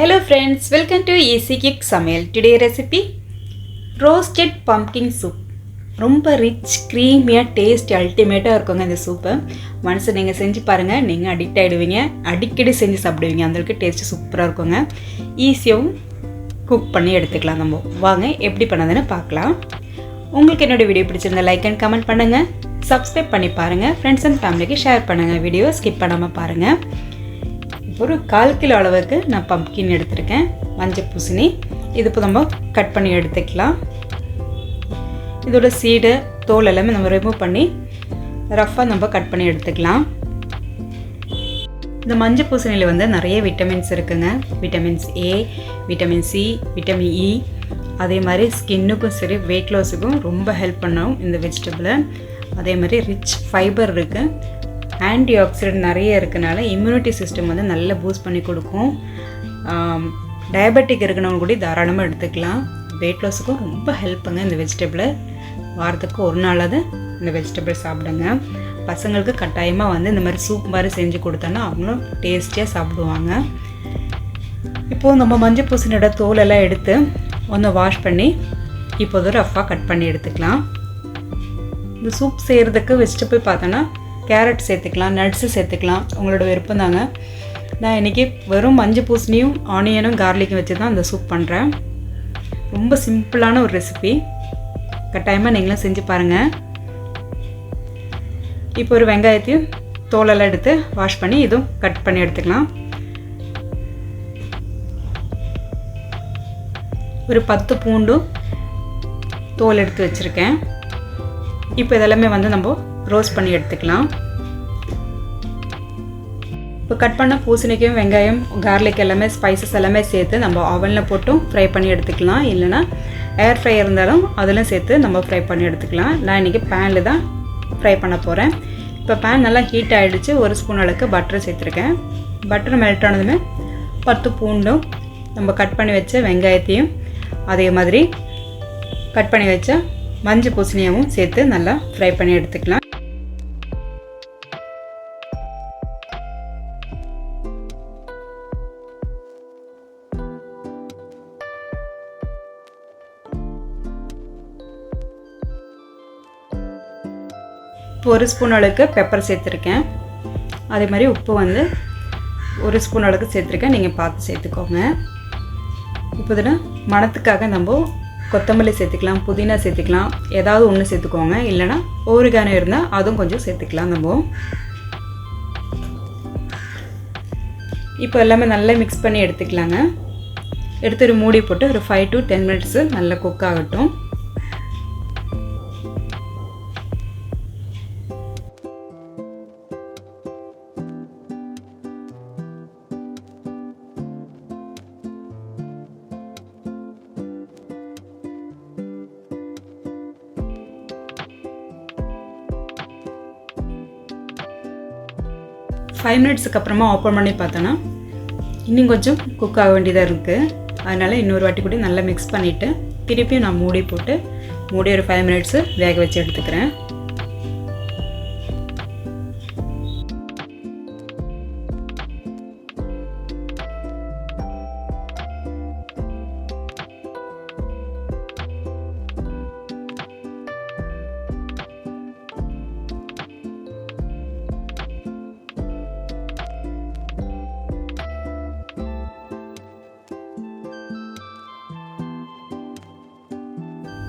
Hello friends welcome to ஏசி கிக் சமையல் today recipe roasted pumpkin soup ரொம்ப ரிச் க்ரீமியாக டேஸ்ட் அல்டிமேட்டாக இருக்குங்க இந்த சூப்பை மனசு நீங்கள் செஞ்சு பாருங்கள் நீங்கள் அடிக்ட் ஆகிடுவீங்க அடிக்கடி செஞ்சு சாப்பிடுவீங்க. அந்தளவுக்கு டேஸ்ட்டு சூப்பராக இருக்குங்க. ஈஸியாகவும் குக் பண்ணி எடுத்துக்கலாம் நம்ம. வாங்க எப்படி பண்ணதுன்னு பார்க்கலாம். உங்களுக்கு என்னோடய வீடியோ பிடிச்சிருந்தா லைக் அண்ட் கமெண்ட் பண்ணுங்கள் சப்ஸ்கிரைப் பண்ணி பாருங்கள் ஃப்ரெண்ட்ஸ் அண்ட் ஃபேமிலிக்கு ஷேர் பண்ணுங்கள் வீடியோ ஸ்கிப் பண்ணாமல் பாருங்கள் ஒரு கால் கிலோ அளவுக்கு நான் பம்ப்கின் எடுத்திருக்கேன். மஞ்சள் பூசணி. இது இப்போ நம்ம கட் பண்ணி எடுத்துக்கலாம். இதோட சீடு தோல் எல்லாமே நம்ம ரிமூவ் பண்ணி ரஃப்பாக நம்ம கட் பண்ணி எடுத்துக்கலாம். இந்த மஞ்சள் பூசணியில் வந்து நிறைய விட்டமின்ஸ் இருக்குங்க. Vitamins A vitamin C vitamin E அதே மாதிரி ஸ்கின்னுக்கும் சரி வெயிட் லாஸுக்கும் ரொம்ப ஹெல்ப் பண்ணும் இந்த வெஜிடபிளை அதே மாதிரி ரிச் ஃபைபர் இருக்குது ஆன்டி ஆக்சிடென்ட் நிறைய இருக்கனால இம்யூனிட்டி சிஸ்டம் வந்து நல்லா பூஸ்ட் பண்ணி கொடுக்கும். டயபெட்டிக் இருக்கிறவங்க கூட தாராளமாக எடுத்துக்கலாம். வெயிட் லாஸுக்கும் ரொம்ப ஹெல்ப்புங்க இந்த வெஜிடபிளை வாரத்துக்கு ஒரு நாளாவது இந்த வெஜிடபிள் சாப்பிடுங்க. பசங்களுக்கு கட்டாயமாக வந்து இந்த மாதிரி சூப் மாதிரி செஞ்சு கொடுத்தோன்னா அவங்களும் டேஸ்டியாக சாப்பிடுவாங்க. இப்போது நம்ம மஞ்சள் பூசணியோட தோலெல்லாம் எடுத்து ஒன்று வாஷ் பண்ணி இப்போது ரஃப்பாக கட் பண்ணி எடுத்துக்கலாம். இந்த சூப் செய்கிறதுக்கு வெஜிடபிள் பார்த்தோன்னா கேரட் சேர்த்துக்கலாம் நட்ஸு சேர்த்துக்கலாம். உங்களோட விருப்பம் தாங்க. நான் இன்றைக்கி வெறும் மஞ்சள் பூசணியும் ஆனியனும் கார்லிக்கும் வச்சு தான் அந்த சூப் பண்ணுறேன் ரொம்ப சிம்பிளான ஒரு ரெசிபி கட்டாயமாக நீங்களும் செஞ்சு பாருங்கள் இப்போ ஒரு வெங்காயத்தையும் தோலெல்லாம் எடுத்து வாஷ் பண்ணி இதுவும் கட் பண்ணி எடுத்துக்கலாம். ஒரு பத்து பூண்டும் தோல் எடுத்து வச்சுருக்கேன். இப்போ இதெல்லாமே வந்து நம்ம ரோஸ்ட் பண்ணி எடுத்துக்கலாம். இப்போ கட் பண்ண பூசணிக்கும் வெங்காயம் கார்லிக் எல்லாமே ஸ்பைசஸ் எல்லாமே சேர்த்து நம்ம அவனில் போட்டும் ஃப்ரை பண்ணி எடுத்துக்கலாம். இல்லைனா ஏர் ஃப்ரை இருந்தாலும் அதிலும் சேர்த்து நம்ம ஃப்ரை பண்ணி எடுத்துக்கலாம். நான் இன்றைக்கி பேனில் தான் ஃப்ரை பண்ண போகிறேன் இப்போ பேன் நல்லா ஹீட் ஆகிடுச்சு ஒரு ஸ்பூன் அளவுக்கு பட்டர் சேர்த்துருக்கேன். பட்டர் மெல்ட் ஆனதுமே பத்து பூண்டும் நம்ம கட் பண்ணி வச்ச வெங்காயத்தையும் அதே மாதிரி கட் பண்ணி வச்ச மஞ்சள் பூசணியாவும் சேர்த்து நல்லா ஃப்ரை பண்ணி எடுத்துக்கலாம். இப்போ ஒரு ஸ்பூன் அளவுக்கு பெப்பர் சேர்த்துருக்கேன். அதே மாதிரி உப்பு வந்து ஒரு ஸ்பூன் அளவுக்கு சேர்த்துருக்கேன். நீங்கள் பார்த்து சேர்த்துக்கோங்க. இப்போ இதில் மணத்துக்காக நம்ம கொத்தமல்லி சேர்த்துக்கலாம் புதினா சேர்த்துக்கலாம் ஏதாவது ஒன்று சேர்த்துக்கோங்க. இல்லைனா ஓரிகானோ இருந்தால் அதுவும் கொஞ்சம் சேர்த்துக்கலாம் நம்ம. இப்போ எல்லாமே நல்லா மிக்ஸ் பண்ணி எடுத்துக்கலாங்க. எடுத்து ஒரு மூடி போட்டு ஒரு ஃபைவ் டு டென் மினிட்ஸு நல்லா குக் ஆகட்டும். ஃபைவ் மினிட்ஸுக்கு அப்புறமா ஓப்பன் பண்ணி பார்த்தோன்னா இன்னும் கொஞ்சம் குக் ஆக வேண்டியதாக இருக்குது அதனால் இன்னொரு வாட்டி கூட நல்லா மிக்ஸ் பண்ணிவிட்டு திருப்பியும் நான் மூடி போட்டு மூடி ஒரு ஃபைவ் மினிட்ஸு வேக வச்சு எடுத்துக்கிறேன்.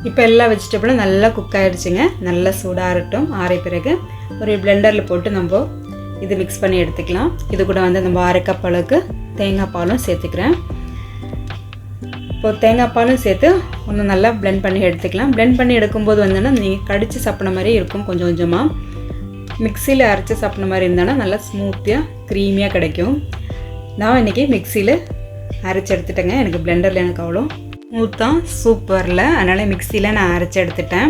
இப்போ எல்லா வெஜிடபிளும் நல்லா குக் ஆகிடுச்சிங்க நல்லா சூடாகட்டும் ஆறிய பிறகு ஒரு பிளெண்டரில் போட்டு நம்ம இது மிக்ஸ் பண்ணி எடுத்துக்கலாம். இது கூட வந்து நம்ம அரை கப் அளவுக்கு தேங்காய் பாலும் சேர்த்துக்கிறேன். இப்போ தேங்காய் பாலும் சேர்த்து ஒன்று நல்லா பிளெண்ட் பண்ணி எடுத்துக்கலாம். பிளெண்ட் பண்ணி எடுக்கும்போது வந்துன்னா நீங்கள் கடித்து சாப்பிட்ற மாதிரி இருக்கும் கொஞ்சம் கொஞ்சமாக மிக்சியில் அரைச்சி சாப்பிட்ற மாதிரி இருந்தானா நல்லா ஸ்மூத்தியாக க்ரீமியாக கிடைக்கும். நான் இன்றைக்கி மிக்சியில் அரைச்சி எடுத்துட்டேங்க. எனக்கு பிளெண்டரில் எனக்கு அவ்வளோ ஸ்மூத்தான் சூப்பரில். அதனால் மிக்சியில் நான் அரைச்சி எடுத்துட்டேன்.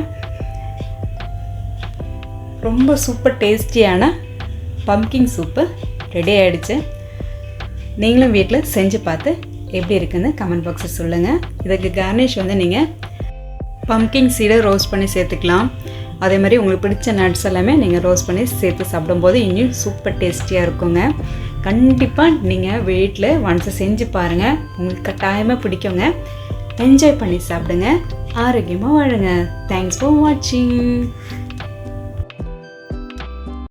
ரொம்ப சூப்பர் டேஸ்டியான பம்கிங் சூப்பு ரெடி ஆகிடுச்சு நீங்களும் வீட்டில் செஞ்சு பார்த்து எப்படி இருக்குன்னு கமெண்ட் பாக்ஸில் சொல்லுங்கள் இதுக்கு கார்னிஷ் வந்து நீங்கள் பம்கிங் சீடை ரோஸ்ட் பண்ணி சேர்த்துக்கலாம். அதே மாதிரி உங்களுக்கு பிடிச்ச நட்ஸ் எல்லாமே நீங்கள் ரோஸ்ட் பண்ணி சேர்த்து சாப்பிடும்போது இன்னும் சூப்பர் டேஸ்டியாக இருக்குங்க. கண்டிப்பாக நீங்கள் வீட்டில் ஒன்ஸை செஞ்சு பாருங்கள் உங்களுக்கு கட்டாயமாக பிடிக்குங்க. என்ஜாய் பண்ணி சாப்பிடுங்க. ஆரோக்கியமாக வாழுங்க. தேங்க்ஸ் ஃபார் வாட்சிங்